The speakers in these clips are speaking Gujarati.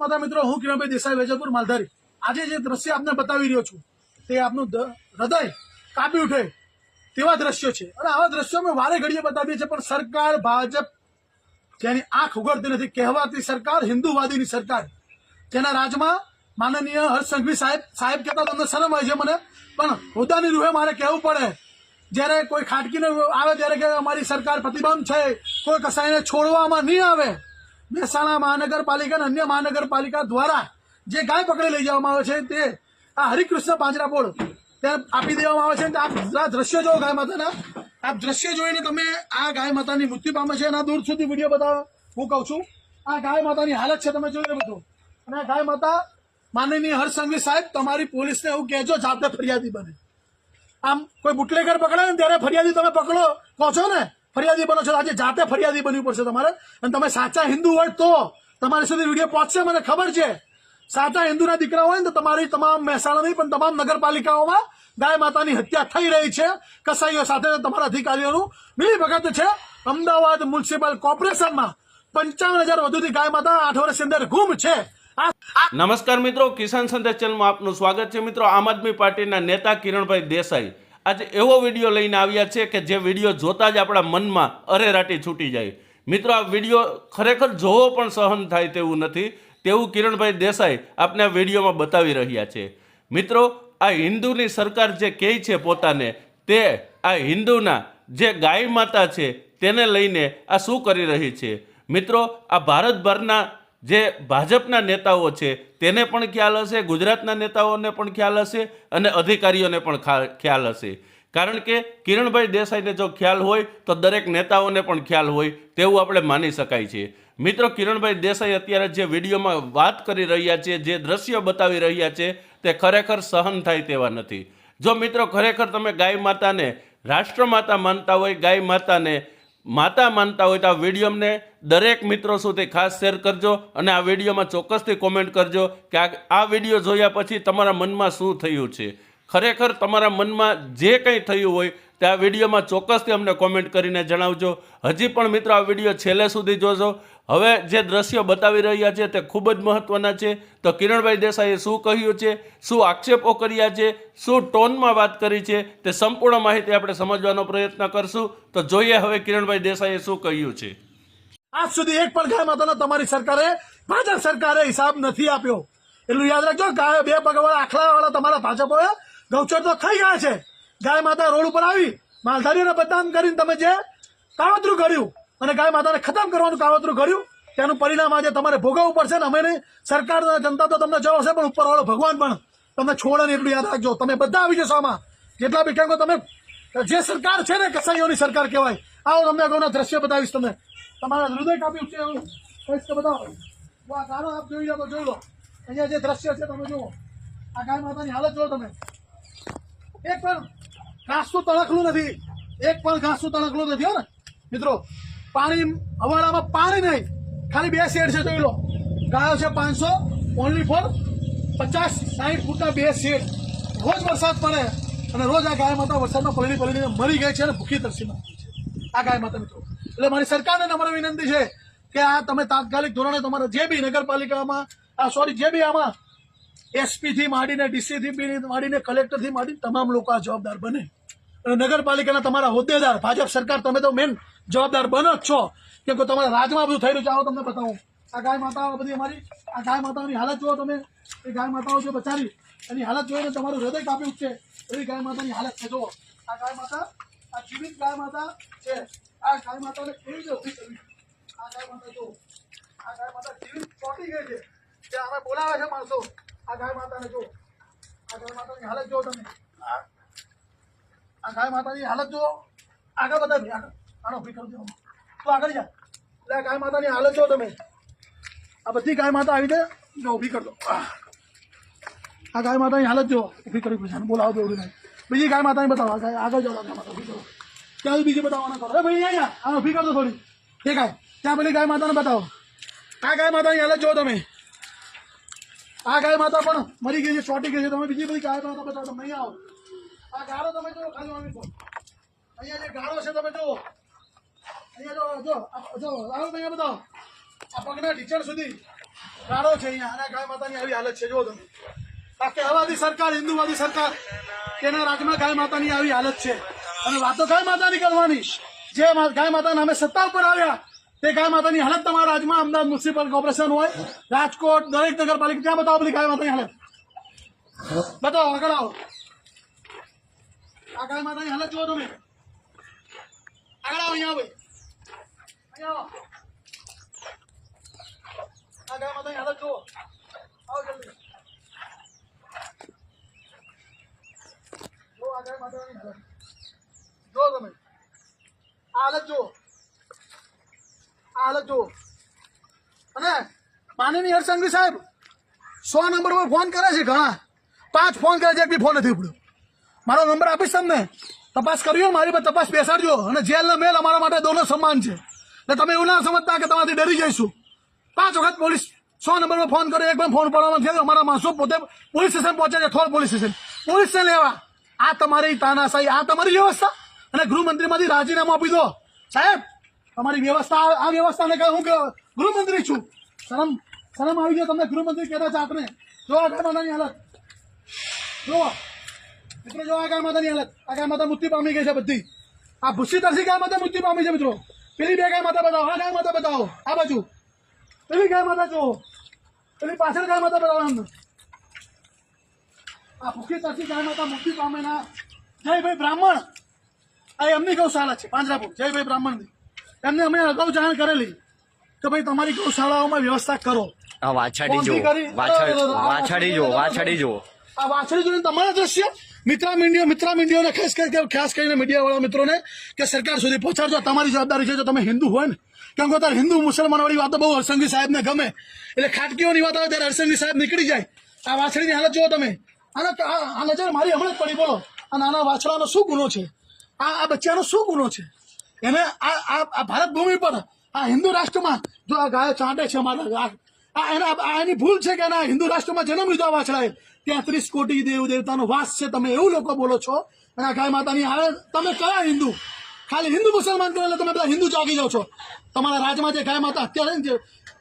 માતા મિત્રો, હું કિરણભાઈ દેસાઈ, વેજલપુર, માલધારી. આજે જે દ્રશ્ય આપને બતાવી રહ્યો છું, તે આપનું હૃદય કાપી ઉઠે તેવા દ્રશ્યો છે. અને આવા દ્રશ્યો અમે વારે ઘડીએ બતાવીએ છીએ, પણ સરકાર, ભાજપ, જેની આંખ ઉગડતી નથી, કહેવાતી સરકાર, હિન્દુવાદીની સરકાર, જેના રાજમાં માનનીય હર્ષ સંઘવી સાહેબ સાહેબ કહેતા તમને શરમ હોય છે મને, પણ હોદ્દાની રૂહે મારે કહેવું પડે. જ્યારે કોઈ ખાટકીને આવે, ત્યારે કે અમારી સરકાર પ્રતિબંધ છે, કોઈ કસાઈને છોડવામાં નહીં આવે મહેસાણા મહાનગરપાલિકા અને અન્ય મહાનગરપાલિકા દ્વારા જે ગાય પકડી લઈ જવામાં આવે છે તે આ હરિકૃષ્ણ પાંજરાપોળ ત્યાં આપી દેવામાં આવે છે આ દ્રશ્ય જોવો ગાય માતાના. આપ દ્રશ્ય જોઈને તમે આ ગાય માતાની મૃત્યુ પામે છે એના દૂર સુધી વીડિયો બતાવો. હું કહું છું, આ ગાય માતાની હાલત છે, તમે જોઈ બધું. અને આ ગાય માતા માનનીય હરસંઘવી સાહેબ, તમારી પોલીસને એવું કહેજો, જાતે ફરિયાદી બને. આમ કોઈ બુટલેગર પકડે ને ત્યારે ફરિયાદી તમે પકડો. કહો છો ને? ફરિયાદી બનો છો. આજે જાતે ફરિયાદી બનવું પડશે તમારે. અને તમે સાચા હિન્દુ હોય તો તમારી સુધી વીડિયો પહોંચશે, મને ખબર છે. સાચા હિન્દુના દીકરા હોય ને તો તમારી તમામ મહેસાણાની પણ તમામ નગરપાલિકાઓમાં ગાય માતાની હત્યા થઈ રહી છે. કસાઈઓ સાથે તમારા અધિકારીઓનું મિલી ભગત છે. અમદાવાદ મ્યુનિસિપલ કોર્પોરેશનમાં પંચાવન હજાર વધુથી ગાય માતા આઠ વર્ષની અંદર ગુમ છે. નમસ્કાર મિત્રો, કિસાન સંદેશ ચેનલમાં આપનું સ્વાગત છે. મિત્રો, આમ આદમી પાર્ટીના નેતા કિરણભાઈ દેસાઈ આજે એવો વીડિયો લઈને આવ્યા છે કે જે વીડિયો જોતા જ આપણા મનમાં અરેરાટી છૂટી જાય. મિત્રો, આ વીડિયો ખરેખર જોવો પણ સહન થાય તેવું નથી. તેવું કિરણભાઈ દેસાઈ આપને આ વિડીયોમાં બતાવી રહ્યા છે. મિત્રો, આ હિન્દુની સરકાર જે કહે છે પોતાને, તે આ હિન્દુના જે ગાય માતા છે, તેને લઈને આ શું કરી રહી છે? મિત્રો, આ ભારતભરના જે ભાજપના નેતાઓ છે, તેને પણ ખ્યાલ હશે, ગુજરાતના નેતાઓને પણ ખ્યાલ હશે અને અધિકારીઓને પણ ખ્યાલ હશે. કારણ કે કિરણભાઈ દેસાઈને જો ખ્યાલ હોય, તો દરેક નેતાઓને પણ ખ્યાલ હોય, તેવું આપણે માની શકાય છે. મિત્રો, કિરણભાઈ દેસાઈ અત્યારે જે વિડીયોમાં વાત કરી રહ્યા છે, જે દ્રશ્યો બતાવી રહ્યા છે, તે ખરેખર સહન થાય તેવા નથી. જો મિત્રો, ખરેખર તમે ગાય માતાને રાષ્ટ્રમાતા માનતા હોય, ગાય માતાને માતા માનતા હોય તો આ વિડીયોને દરેક મિત્રો સુધી ખાસ શેર કરજો અને આ વિડીયોમાં ચોક્કસથી કોમેન્ટ કરજો કે આ વીડિયો જોયા પછી તમારા મનમાં શું થયું છે? ખરેખર તમારા મનમાં જે કંઈ થયું હોય તે આ વિડીયોમાં ચોક્કસથી અમને કોમેન્ટ કરીને જણાવજો. હજી પણ મિત્રો આ વીડિયો છેલ્લે સુધી જોજો. હવે જે દ્રશ્યો બતાવી રહ્યા છે તે ખૂબ જ મહત્વના છે. તો કિરણભાઈ દેસાઈએ શું કહ્યું છે? શું આક્ષેપો કર્યા છે? શું ટોનમાં વાત કરી છે? તે સંપૂર્ણ માહિતી આપણે સમજવાનો પ્રયત્ન કરશું. તો જોઈએ હવે કિરણભાઈ દેસાઈએ શું કહ્યું છે. આજ સુધી એક પણ ગાય માતાનો તમારી સરકારે ભાજપ સરકારે હિસાબ નથી આપ્યો. એટલું યાદ રાખજો, ગાય બે પગવાળા આખલા વાળા તમારા ભાજપોએ ગૌચર તો ખાઈ ગયા છે. ગાય માતા રોડ ઉપર આવી, માલધારીઓને બદનામ કરીને તમે જે કાવતરું કર્યું અને ગાય માતાને ખતમ કરવાનું કાવતરું કર્યું તેનું પરિણામ આજે તમારે ભોગવવું પડશે ને અમે નહીં. સરકાર જનતા તો તમને જવાશે પણ ઉપરવાળો ભગવાન પણ. તમને છોડે ને એટલું યાદ રાખજો. તમે બધા આવી જશો આમાં. જેટલા બી કેમ તમે જે સરકાર છે ને, કસાઈઓની સરકાર કહેવાય. આવો તમને અગાઉના દ્રશ્ય બતાવીશ તમને. તમારા હૃદય કાપી ઉઠશે એવું. કહીશ કે બતાવો આ ગાનો આપ જોઈ લો તો જોઈ લો. અહીંયા જે દ્રશ્ય છે, તમે જુઓ. આ ગાય માતાની હાલત જોવો તમે. એક પણ ઘાસનું તણખલું નથી. એક પણ ઘાસનું તણખલું નથી ને. મિત્રો, પાણી હવાડામાં પાણી નહીં. ખાલી બે શેડ છે, જોઈ લો. ગાયો છે પાંચસો ઓનલી ફોર પચાસ સાઠ ફૂટના બે શેડ. રોજ વરસાદ પડે અને રોજ આ ગાય માતા વરસાદમાં પલળી પલળીને મરી ગઈ છે અને ભૂખી તરસી આ ગાય માતા મિત્રો. એટલે મારી સરકારને નમ્ર વિનંતી છે કે આ તમે તાત્કાલિક ધોરણે તમારા જે બી નગરપાલિકામાં, આ સોરી જે બી આમાં એસપીથી માંડીને ડીસી થી બી માંડીને કલેક્ટરથી માંડીને તમામ લોકો આ જવાબદાર બને. નગરપાલિકાના તમારા હોદ્દેદાર, ભાજપ સરકાર, તમે તો મેન જવાબદાર બનો જ છો. કેમ કે તમારા રાજમાં બધું થઈ રહ્યું છે. આવો તમને બતાવું. આ ગાય માતાઓ બધી અમારી, આ ગાય માતાઓની હાલત જુઓ તમે. એ ગાય માતાઓ છે બચારી. એની હાલત જોઈને તમારું હૃદય કાપી ઉઠશે. એવી ગાય માતાની હાલત છે. જુઓ. આ ગાય માતા, આ જીવિત ગાય માતા છે. આ ગાય માતાને કેવી રીતે ઊભી કરવી? આ ગાય માતા જુઓ. આ ગાય માતા જીવિત ચોટી ગઈ છે. જે અમે બોલાવે છે માણસો. આ ગાય માતાને જુઓ. આ ગાય માતાની હાલત જુઓ તમે. આ આ ગાય માતાની હાલત જુઓ આગળ બતાવી આગળ આનો ઊભી કરી દો તું આગળ જા એટલે આ ગાય માતાની હાલત જુઓ તમે આ બધી ગાય માતા આવી છે જો ઊભી કરી દો આહ. આ ગાય માતાની હાલત જુઓ ઊભી કરી પૂછાને બોલાવો દોડું નહીં બીજી ગાય માતાની બતાવો આ ગાય આગળ જાઓ ગાય માતા ઊભી કરો ત્યાં બીજી બતાવવાના કરો એ ભાઈ અહીંયા આ ઊભી કરતો થોડી એ ગાય ત્યાં પેલી ગાય માતાને બતાવો આ ગાય માતાની હાલત જુઓ તમે આ ગાય માતા પણ મરી ગઈ છે ચોટી ગઈ છે તમે બીજી બધી ગાય માતા બતાવો તમે અહીંયા આવો આ ગારો તમે જુઓ ખાલી આવી તો અહીંયા જે ગારો છે તમે જુઓ. અહીંયા જો જો જો રાહુલ ભાઈ બતાવો આ પગના ટીચર સુધી ગાળો છે અહીંયા. અને ગાય માતાની આવી હાલત છે જો તમે. આ સરકાર હિન્દુવાદી સરકાર તેના રાજમાં ગાય માતાની આવી હાલત છે. અને વાતો ગાય માતાની કરવાની જે ગાય માતા નામે સત્તા ઉપર આવ્યા તે ગાય માતાની હાલત તમારા રાજમાં અમદાવાદ મ્યુનિસિપલ કોર્પોરેશન હોય રાજકોટ દરેક નગરપાલિકા ક્યાં બતાવો બધી ગાય માતાની હાલત. બતાવો આગળ આવો. આ ગાય માતાની હાલત જુઓ તમે. આગળ આવો અહીંયા આવો અહીંયા આ ગાય માતાની હાલત જુઓ. આવો જો આ ગાય તમે. આ હાલત જુઓ. આ હાલત જુઓ. અને માનનીય હરસંઘવી સાહેબ, સો નંબર પર ફોન કરે છે ઘણા. પાંચ ફોન કરે છે, એક બી ફોન નથી ઉપડ્યો. મારો નંબર આપીશ તમને. તપાસ કર્યો મારી પર તપાસ બેસાડજો. અને જેલ ને મેલ અમારા માટે દોનો સમાન છે. એટલે તમે એવું ના સમજતા કે તમારાથી ડરી જઈશું. પાંચ વખત પોલીસ સો નંબરમાં ફોન કર્યો, એક પણ ફોન પડવામાં થયો અમારા માણસો પોતે પોલીસ સ્ટેશન પહોંચે છે થોડ પોલીસ સ્ટેશન. પોલીસને લેવા. આ તમારી તાનાશાહી, આ તમારી વ્યવસ્થા. અને ગૃહમંત્રીમાંથી રાજીનામું આપી દો. સાહેબ, તમારી વ્યવસ્થા, આ વ્યવસ્થાને કહે, હું ગૃહમંત્રી છું. શરમ શરમ આવી ગયો તમને ગૃહમંત્રી કહેતા છે આપણે જો આ હાલત. જો મિત્રો જો આ ગાય માતાની હાલત આ ગાય માતા મૃત્યુ પામી ગઈ છે બધી આ ભૂસી તરસી ગાય માતા મૃત્યુ પામી છે મિત્રો પેલી બે ગાય માતા બતાવો આ ગાય માતા બતાવો આ બાજુ પેલી ગાય માતા જુઓ પેલી પાછળ ગાય માતા બતાવો એમને આ ભૂખી તરસી ગાય માતા મૃત્યુ પામે ના જયભાઈ બ્રાહ્મણ આ એમની ગૌશાળા છે પાંજરાપુર જયભાઈ બ્રાહ્મણની એમને અમે અગાઉ જાણ કરેલી કે ભાઈ તમારી ગૌશાળાઓમાં વ્યવસ્થા કરો વાછાડી જો વાછાડી જો વાછાડી જો આ વાછાડી જોઈને તમારા દ્રશ્ય મિત્રા મીડિયા મિત્રા મીડિયાને ખાસ કરીને ખાસ કરીને મીડિયાવાળા મિત્રોને કે સરકાર સુધી પહોંચાડજો. તમારી જવાબદારી છે જો તમે હિન્દુ હોય ને, કેમ કે અત્યારે હિન્દુ મુસલમાનવાળી વાતો બહુ હરસંગી સાહેબને ગમે. એટલે ખાટકીઓની વાત આવે ત્યારે હરસંગી સાહેબ નીકળી જાય. આ વાછડીની હાલત જુઓ તમે. અને આ નજર મારી હમણાં જ પડી, બોલો. આ નાના વાછડાનો શું ગુનો છે? આ આ બચ્ચાનો શું ગુનો છે? એને આ આ ભારત ભૂમિ પર આ હિન્દુ રાષ્ટ્રમાં જો આ ગાયો ચાંટે છે અમારા આ એના એની ભૂલ છે કે એના હિન્દુ રાષ્ટ્રમાં જન્મ લીધો વાછળાએ ત્યાં ત્રીસ કોટી દેવ દેવતાનો વાસ છે. તમે એવું લોકો બોલો છો. અને આ ગાય માતાની હારે તમે કયા હિન્દુ? ખાલી હિન્દુ મુસલમાન કરો એટલે તમે બધા હિન્દુ જાગી જાઓ છો. તમારા રાજમાં જે ગાય માતા અત્યારે જે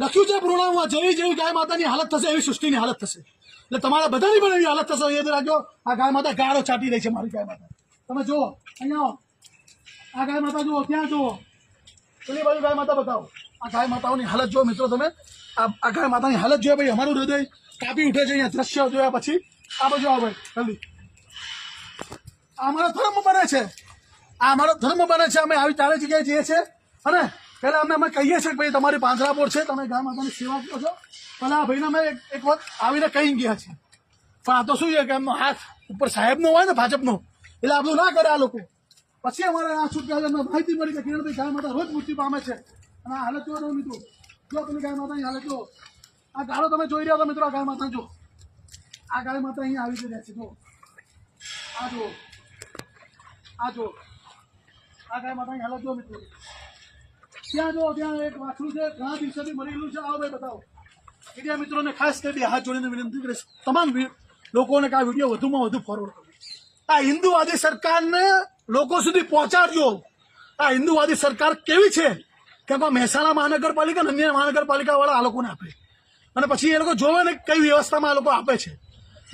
લખ્યું છે પૂર્ણામાં, જેવી જેવી ગાય માતાની હાલત થશે, એવી સૃષ્ટિની હાલત થશે. એટલે તમારા બધાની પણ એવી હાલત થશે. યાદ રાખજો, આ ગાય માતા ગાળો ચાટી રહી છે મારી ગાય માતા. તમે જુઓ, અહીંયા આ ગાય માતા જુઓ, ત્યાં જુઓ. પેલી બાજુ ગાય માતા બતાવો. આ ગાય માતાઓની હાલત જો મિત્રો તમે. આ ગાય માતાની હાલત જોઈએ ભાઈ, અમારું હૃદય કાપી ઉઠે છે અહીંયા દ્રશ્ય જોયા પછી. આ બાજુ આવો ભાઈ, જલ્દી. આ અમારો ધર્મ બને છે. આ અમારો ધર્મ બને છે. અમે આવી ચારે જગ્યાએ જઈએ છીએ. અને પહેલાં અમે અમે કહીએ છીએ કે ભાઈ, તમારી પાંજરાપોર છે. તમે ગાય માતાની સેવા કરો છો. પણ આ ભાઈને અમે એક વખત આવીને કહી ગયા છીએ. પણ આ તો શું છે કે એમનો હાથ ઉપર સાહેબનો હોય ને, ભાજપનો? એટલે આ બધું ના કરે આ લોકો. પછી અમારે આ છૂટકા માહિતી મળી કે કિરણભાઈ ગાય માતા રોજ મૃત્યુ પામે છે. આ હાલત જોવા દો મિત્રો. જો તમે ગાય માતાની હાલત જો આ ગાળો તમે જોઈ રહ્યા છો મિત્રો, આ ગાય માતા જો આ ગાય માતા અહીંયા આવી રહ્યા છે, જો. આ જો આ જો આ ગાય માતાની હાલત જો મિત્રો. ત્યાં જો ત્યાં એક વાછરું છે, ઘણા દિવસોથી મરેલું છે. આવો ભાઈ બતાવો. મીડિયા મિત્રોને ખાસ કરી હાથ જોડીને વિનંતી કરીશ. તમામ લોકોને આ વીડિયો વધુમાં વધુ ફોરવર્ડ કરો. આ હિન્દુવાદી સરકારને લોકો સુધી પહોંચાડજો. આ હિન્દુવાદી સરકાર કેવી છે? આમાં મહેસાણા મહાનગરપાલિકા અને અન્ય મહાનગરપાલિકા વાળા આ લોકોને આપે. અને પછી એ લોકો જોવે ને કઈ વ્યવસ્થામાં આ લોકો આપે છે.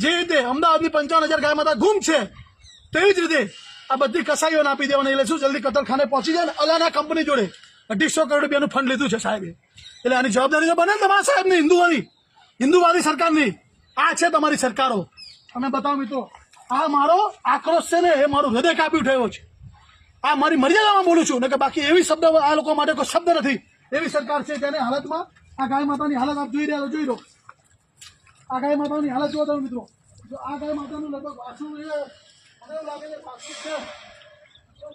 જે રીતે અમદાવાદની પંચાવન હજાર ગાય માતા ગુમ છે તેવી જ રીતે આ બધી કસાઈઓને આપી દેવાની એટલે શું જલ્દી કતલખાને પહોંચી જાય ને અલાના કંપની જોડે અઢીસો કરોડ રૂપિયાનું ફંડ લીધું છે સાહેબે. એટલે આની જવાબદારી તો બને તમારા સાહેબની હિન્દુવાદી હિન્દુવાદી સરકારની. આ છે તમારી સરકારો. તમે બતાવો મિત્રો, આ મારો આક્રોશ છે ને એ મારું હૃદય કાપી ઉઠાવ્યો છે. આ મારી મર્યાદામાં બોલું છું. ને કે બાકી એવી શબ્દ આ લોકો માટે કોઈ શબ્દ નથી. એવી સરકાર છે તેની હાલતમાં આ ગાય માતાની હાલત આપ જોઈ રહ્યા જોઈ લો. આ ગાય માતાની હાલત જોવા તમે મિત્રો. જો આ ગાય માતાનું લગભગ વાસું મને લાગે છે. વાસું છે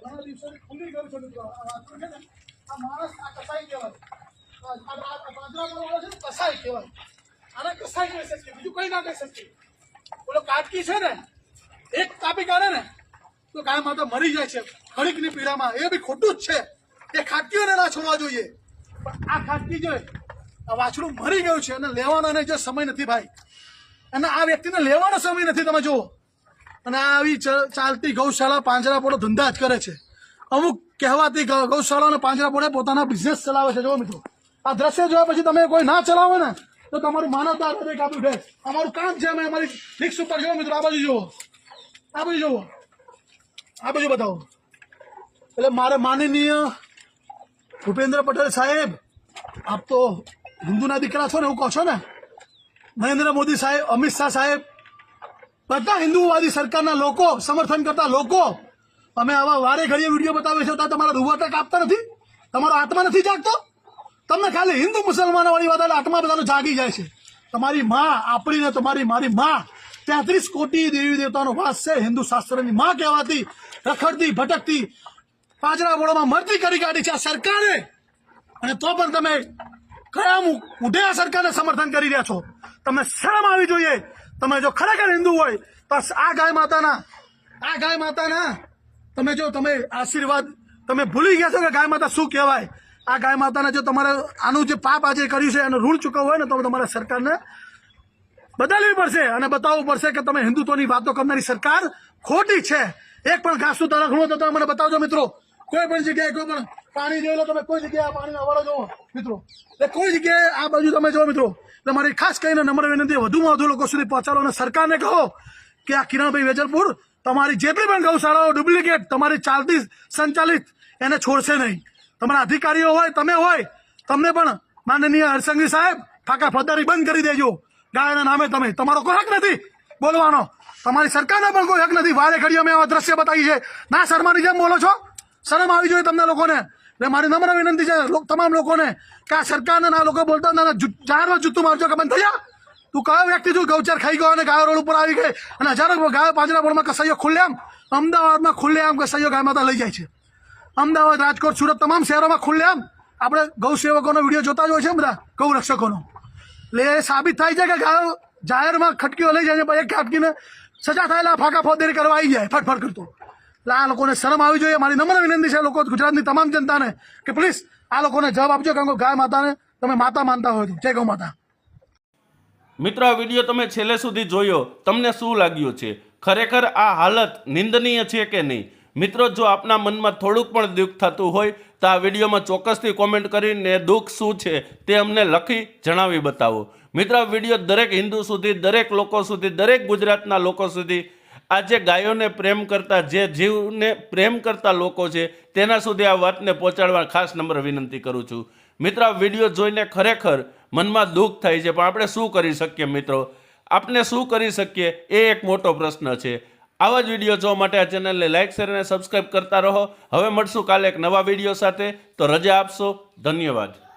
ઘણા દિવસોથી ખુલ્લી ગયું છે મિત્રો. આ વાસું છે ને, આ માણસ આ કસાઈ કહેવાય. શકીએ બીજું કઈ ના કહી શકીએ બોલો, કાટકી છે ને, એક કાપી કાઢે ને તો ગાય માતા મરી જાય છે. ખડીકની પીડામાં એ બી ખોટું જ છે. એ ખાટકીઓને ના છોડવા જોઈએ. આ ખાટકી જોઈ, આ વાછડું મરી ગયું છે અને લેવાનો એને જે સમય નથી ભાઈ. અને આ વ્યક્તિને લેવાનો સમય નથી, તમે જુઓ. અને આવી ચાલતી ગૌશાળા પાંજરાપોળો ધંધા જ કરે છે. અમુક કહેવાતી ગૌશાળા અને પાંજરાપોળે પોતાના બિઝનેસ ચલાવે છે જો મિત્રો. આ દ્રશ્ય જોયા પછી તમે કોઈ ના ચલાવો ને, તો તમારું માનવતા હૃદય કાપ્યું છે. અમારું કામ છે, અમે અમારી ફિક્સ ઉપર જુઓ મિત્રો, આ બાજુ જુઓ. આ બાજુ જુઓ. આ બાજુ બતાવો. એટલે મારે માનનીય ભૂપેન્દ્ર પટેલ સાહેબ, આપ તો હિન્દુના દીકરા છો ને એવું કહો છો ને? નરેન્દ્ર મોદી સાહેબ, અમિત શાહ સાહેબ, બધા હિન્દુવાદી સરકારના લોકો, સમર્થન કરતા લોકો, અમે આવા વારે ઘડીએ વીડિયો બતાવે છે ત્યાં તમારા રૂવાટા કાપતા નથી? તમારો આત્મા નથી જાગતો? તમને ખાલી હિન્દુ મુસલમાનો વાળી વાત આત્મા બધાનો જાગી જાય છે. તમારી માં, આપણી ને તમારી મારી માં તેત્રીસ કોટી દેવી દેવતાનો વાસ છે. હિન્દુ શાસ્ત્રની માં કહેવાતી, રખડતી, ભટકતી પાંજરા બોળામાં મરતી કરી કાઢી છે આ સરકારે. અને તો પણ તમે કયા મુઢે આ સરકારને સમર્થન કરી રહ્યા છો? તમે શરમ આવી જોઈએ? તમે જો ખરેખર હિન્દુ હોય, તો આ ગાય માતાના, આ ગાય માતાના, તમે જો, તમે આશીર્વાદ, તમે ભૂલી ગયા છો કે ગાય માતા શું કહેવાય? આ ગાય માતાને જો તમારે આનું જે પાપ આજે કર્યું છે, એનો ઋણ ચૂકવવું હોય ને, તો તમારે સરકારને બદલવી પડશે અને બતાવવું પડશે કે તમે હિન્દુત્વની વાતો કરનારી સરકાર ખોટી છે. એક પણ ઘાસનું તરખણું તો તમે મને બતાવજો, મિત્રો. કોઈ પણ જગ્યાએ કોઈ પણ પાણી જોઈ તમે કોઈ જગ્યાએ પાણી અવાડો જોવો, મિત્રો. એટલે કોઈ જગ્યાએ આ બાજુ તમે જો મિત્રો. એટલે મારી ખાસ કરીને નમ્ર વિનંતી, વધુમાં વધુ લોકો સુધી પહોંચાડો અને સરકારને કહો કે આ કિરણભાઈ વેજલપુર તમારી જેટલી પણ ગૌશાળાઓ ડુપ્લિકેટ તમારી ચાલતી સંચાલિત, એને છોડશે નહીં. તમારા અધિકારીઓ હોય, તમે હોય, તમને પણ માનનીય હરસંઘવી સાહેબ, ફાકા ફદ્દારી બંધ કરી દેજો. ગાયના નામે તમે. તમારો કોઈ હક નથી. બોલવાનો. તમારી સરકારને પણ કોઈ હક નથી. વારે ઘડીએ અમે આવા દ્રશ્ય બતાવી છે ના, શર્માની જેમ બોલો છો. શરમ આવી જોઈએ તમને લોકોને. એટલે મારી નમ્ર વિનંતી છે તમામ લોકોને કે આ સરકારને ના લોકો બોલતા ના જાહેરમાં જૂતું મારજો કે બંધ જા તું કયો વ્યક્તિ છું? ગૌચર ખાઈ ગયો અને ગાયો રોડ ઉપર આવી ગઈ. અને હજારો ગાયો પાંજરા બોર્ડમાં કસાઈઓ ખુલ્લેઆમ અમદાવાદમાં ખુલ્લેઆમ કસાઈઓ ગાય માતા લઈ જાય છે. અમદાવાદ, રાજકોટ, સુરત, તમામ શહેરોમાં ખુલ્લેઆમ આપણે ગૌ સેવકોનો વીડિયો જોતા જ હોય છે બધા? ગૌ એ સાબિત થાય છે કે ગાયો જાહેરમાં ખટકીઓ લઈ જાય છે એક ખાટકીને સજા થયેલા ફાંકા ફોદેરી કરવા આવી જાય, ફટફટ કરતો. એટલે આ લોકોને શરમ આવી જોઈએ. મારી નમ્ર વિનંતી છે લોકો ગુજરાતની તમામ જનતાને કે પ્લીઝ આ લોકોને જવાબ આપજો કારણ કે ગાય માતાને તમે માતા માનતા હોય જય ગૌ માતા. મિત્રો, આ વીડિયો તમે છેલ્લે સુધી જોયો. તમને શું લાગ્યું છે? ખરેખર આ હાલત નિંદનીય છે કે નહીં? મિત્રો, જો આપના મનમાં થોડુંક પણ દુઃખ થતું હોય, તો આ વિડીયોમાં ચોક્કસથી કોમેન્ટ કરીને દુઃખ શું છે તે અમને લખી જણાવી બતાવો. મિત્રો વીડિયો દરેક હિન્દુ સુધી, દરેક લોકો સુધી, દરેક ગુજરાતના લોકો સુધી, આ જે ગાયોને પ્રેમ કરતા, જે જીવને પ્રેમ કરતા લોકો છે, તેના સુધી આ વાતને પહોંચાડવા ખાસ નંબર વિનંતી કરું છું. મિત્રો વીડિયો જોઈને ખરેખર મનમાં દુઃખ થાય છે, પણ આપણે શું કરી શકીએ મિત્રો? આપણે શું કરી શકીએ? એ એક મોટો પ્રશ્ન છે. આવા જ વીડિયો જોવા માટે આ ચેનલને લાઇક શેર અને સબસ્ક્રાઇબ કરતા રહો. હવે મળશું કાલે એક નવા વીડિયો સાથે. તો રજા આપશો. ધન્યવાદ.